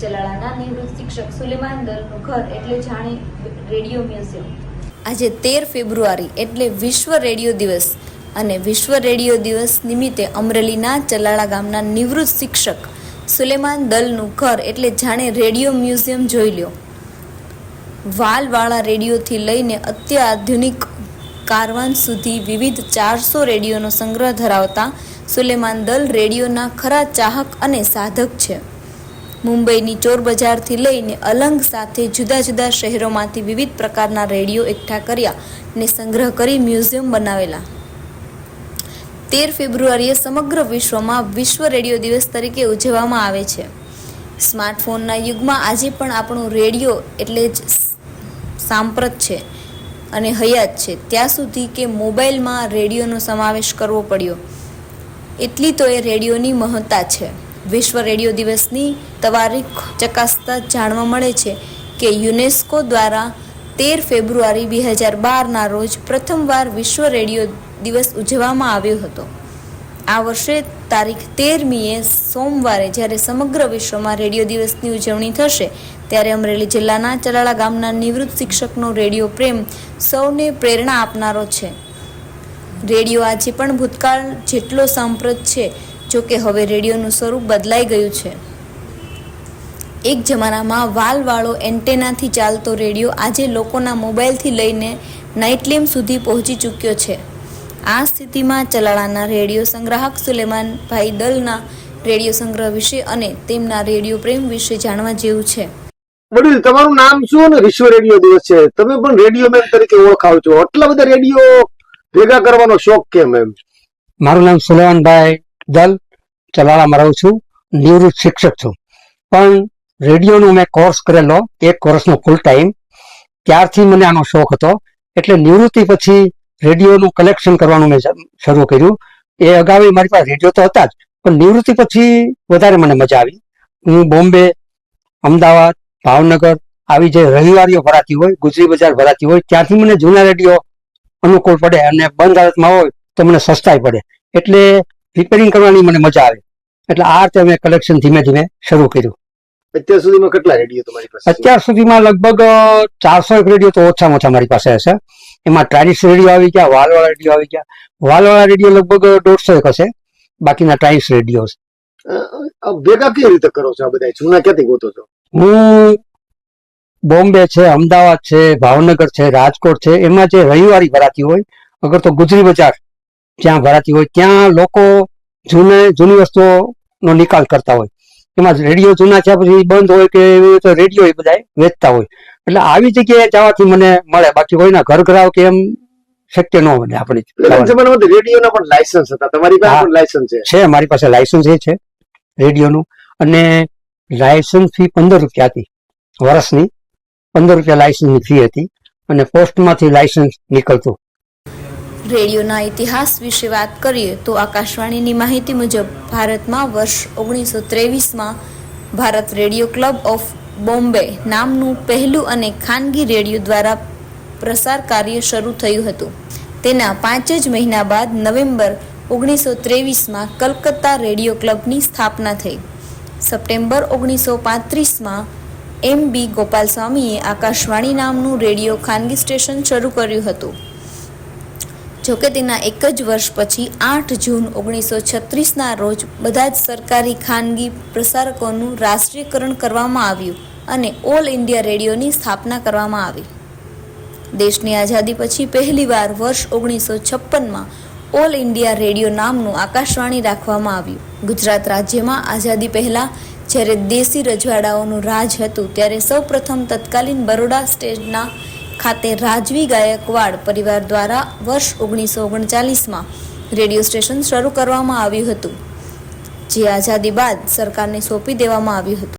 ચલાળાના નિવૃત્ત શિક્ષક સુલેમાન દલનું ઘર એટલે જાણે રેડિયો મ્યુઝિયમ. આજે તેર ફેબ્રુઆરી એટલે વિશ્વ રેડિયો દિવસ અને વિશ્વ રેડિયો દિવસ નિમિત્તે અમરેલીના ચલાળા ગામના નિવૃત્ત શિક્ષક સુલેમાન દલનું ઘર એટલે જાણે રેડિયો મ્યુઝિયમ જોઈ લ્યો. વાલવાળા રેડિયોથી લઈને અત્યાધુનિક કારવાન સુધી વિવિધ ચારસો રેડિયોનો સંગ્રહ ધરાવતા સુલેમાન દલ રેડિયોના ખરા ચાહક અને સાધક છે. મુંબઈની ચોર બજારથી લઈને અલંગ સાથે જુદા જુદા શહેરોમાંથી વિવિધ પ્રકારના રેડિયો એકઠા કર્યા ને સંગ્રહ કરી મ્યુઝિયમ બનાવેલા. તેર ફેબ્રુઆરીએ સમગ્ર વિશ્વમાં વિશ્વ રેડિયો દિવસ તરીકે ઉજવવામાં આવે છે. સ્માર્ટફોનના યુગમાં આજે પણ આપણો રેડિયો એટલે જ સાંપ્રત છે અને હયાત છે. ત્યાં સુધી કે મોબાઈલમાં રેડિયોનો સમાવેશ કરવો પડ્યો. એટલી તો એ રેડિયોની મહત્તા છે. વિશ્વ રેડિયો દિવસની તવારીખ ચકાસતા જાણવા મળે છે કે યુનેસ્કો દ્વારા તેર ફેબ્રુઆરી બે હજાર બારના રોજ પ્રથમવાર વિશ્વ રેડિયો દિવસ ઉજવવામાં આવ્યો હતો. આ વર્ષે તારીખ તેરમીએ સોમવારે જ્યારે સમગ્ર વિશ્વમાં રેડિયો દિવસની ઉજવણી થશે, ત્યારે અમરેલી જિલ્લાના ચલાળા ગામના નિવૃત્ત શિક્ષકનો રેડિયો પ્રેમ સૌને પ્રેરણા આપનારો છે. રેડિયો આજે પણ ભૂતકાળ જેટલો સાંપ્રત છે જો કે હવે રેડિયોનું સ્વરૂપ બદલાઈ ગયું છે. એક જમાનામાં વાલવાળો એન્ટેનાથી ચાલતો રેડિયો આજે લોકોના મોબાઈલથી લઈને નાઇટલેમ સુધી પહોંચી ચૂક્યો છે. આ સ્થિતિમાં ચલાળાના રેડિયો સંગ્રાહક સુલેમાનભાઈ દલના રેડિયો સંગ્રહ વિશે અને તેમના રેડિયો પ્રેમ વિશે જાણવા જેવું છે. વડીલ તમારું નામ શું અને વિશ્વ રેડિયો દિવસ છે? તમે પણ રેડિયો મેન તરીકે ઓળખાવ છો. આટલા બધા રેડિયો ભેગા કરવાનો શોખ કેમ એમ? મારું નામ સુલેમાનભાઈ દલ ચલાળામાં રહું છું, નિવૃત્ત શિક્ષક છું. પણ રેડિયોનો મેં કોર્સ કરેલો, એક કોર્સનો ફૂલ ટાઈમ ત્યારથી મને આનો શોખ હતો. એટલે નિવૃત્તિ પછી રેડિયોનું કલેક્શન કરવાનું મેં શરૂ કર્યું. એ અગાઉ મારી પાસે રેડિયો તો હતા જ, પણ નિવૃત્તિ પછી વધારે મને મજા આવી. હું બોમ્બે, અમદાવાદ, ભાવનગર આવી જે રવિવારીઓ ભરાતી હોય, ગુજરી બજાર ભરાતી હોય ત્યાંથી મને જૂના રેડિયો અનુકૂળ પડે અને બંધ હાલતમાં હોય તો મને સસ્તાઈ પડે. એટલે રિપેરિંગ કરવાની મને મજા આવે. એટલે આ રીતે મેં કલેક્શન ધીમે ધીમે શરૂ કર્યું. અત્યાર સુધીમાં કેટલા રેડિયો તમારી પાસે? અત્યાર સુધીમાં લગભગ ચારસો એક રેડિયો તો ઓછામાં ઓછા મારી પાસે હશે. એમાં ટ્રાઇસ રેડિયો આવી ગયા વાલવાળા રેડિયો આવી ગયા. વાલવાળા રેડિયો લગભગ દોઢસો એક હશે. બાકીના ટ્રાઇસ રેડિયો અ, ભેગા કેવી રીતે કરો છો આ બધા જૂના ક્યાંથી ગોતો છો? હું બોમ્બે છે અમદાવાદ છે ભાવનગર છે રાજકોટ છે. એમાં જે રવિવારી ભરાતી હોય અગર તો ગુજરી બજાર જ્યાં ભરાતી હોય ત્યાં લોકો જૂને જૂની વસ્તુઓનો નિકાલ કરતા હોય. એમાં રેડિયો જૂના છે પછી બંધ હોય કે એવી રીતે રેડિયો એ બધા વેચતા હોય. એટલે આવી જગ્યાએ જવાથી મને મળે. બાકી કોઈના ઘર ઘરાવ કે એમ શક્ય ન બને આપણે જમાનામાં રેડિયોના પણ લાયસન્સ હતા. તમારી પાસે પણ લાયસન્સ છે. છે મારી પાસે લાયસન્સ એ છે રેડિયોનું. અને લાયસન્સ ફી પંદર રૂપિયા હતી વર્ષની. પંદર રૂપિયા લાયસન્સની ફી હતી. અને પોસ્ટમાંથી લાયસન્સ નીકળતું. રેડિયોના ઇતિહાસ વિશે વાત કરીએ તો આકાશવાણીની માહિતી મુજબ ભારતમાં વર્ષ ઓગણીસો ત્રેવીસમાં Bharat radio club of Bombay નામનું પહેલું અને ખાનગી રેડિયો દ્વારા પ્રસાર કાર્ય શરૂ થયું હતું. તેના પાંચ જ મહિના બાદ નવેમ્બર ઓગણીસો ત્રેવીસમાં કલકત્તા રેડિયો ક્લબની સ્થાપના થઈ. સપ્ટેમ્બર ઓગણીસો પાંત્રીસમાં એમ બી ગોપાલસ્વામીએ આકાશવાણી નામનું રેડિયો ખાનગી સ્ટેશન શરૂ કર્યું હતું. જોકે તેના એક જ વર્ષ પછી આઠ જૂન ઓગણીસો છત્રીસના રોજ બધા જ સરકારી ખાનગી પ્રસારકોનું રાષ્ટ્રીયકરણ કરવામાં આવ્યું અને ઓલ ઇન્ડિયા રેડિયોની સ્થાપના કરવામાં આવી. દેશની આઝાદી પછી પહેલીવાર વર્ષ ઓગણીસો છપ્પનમાં ઓલ ઇન્ડિયા રેડિયો નામનું આકાશવાણી રાખવામાં આવ્યું. ગુજરાત રાજ્યમાં આઝાદી પહેલાં જ્યારે દેશી રજવાડાઓનું રાજ હતું ત્યારે સૌપ્રથમ તત્કાલીન બરોડા સ્ટેટના ખાતે રાજવી ગાયકવાડ પરિવાર દ્વારા વર્ષ ઓગણીસો ઓગણચાલીસમાં રેડિયો સ્ટેશન શરૂ કરવામાં આવ્યું હતું. જે આઝાદી બાદ સરકારને સોંપી દેવામાં આવ્યું હતું.